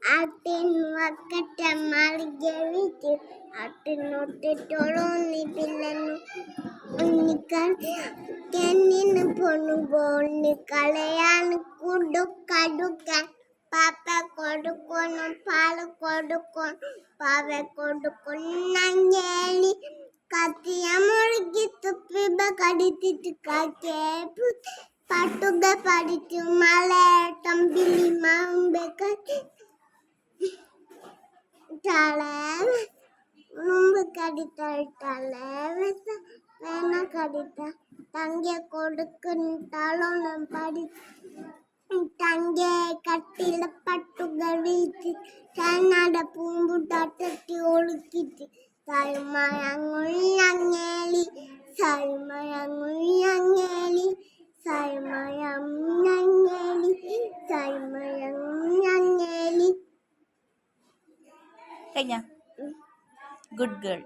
Atin wakata malige vitu Atin note toloni pillanu Unikal kenin ponu boni kalayan kudu kadukan பாப்பா கொடுக்கணும் பால் கொடுக்கணும் பாவை கொடுக்கணும் நங்கேலி கத்திய முழுகி துப்பிப கடித்திட்டு கேப்பு பட்டுக படித்து மலை தம்பிலி மாம்பு கட்டி தள்ளிட்டாள நும்பு கடி தள்ளிட்டாள வேணா கடித்தா. தங்க கொடுக்குன்ட்டாலும் நான் படி தங்க கட்டில பட்டுகள் வீழ்த்து தன்னாட பூம்புட்டா தட்டி ஒழுக்கிட்டு தாயுமா அங்குள்ள കഴിഞ്ഞ. Good girl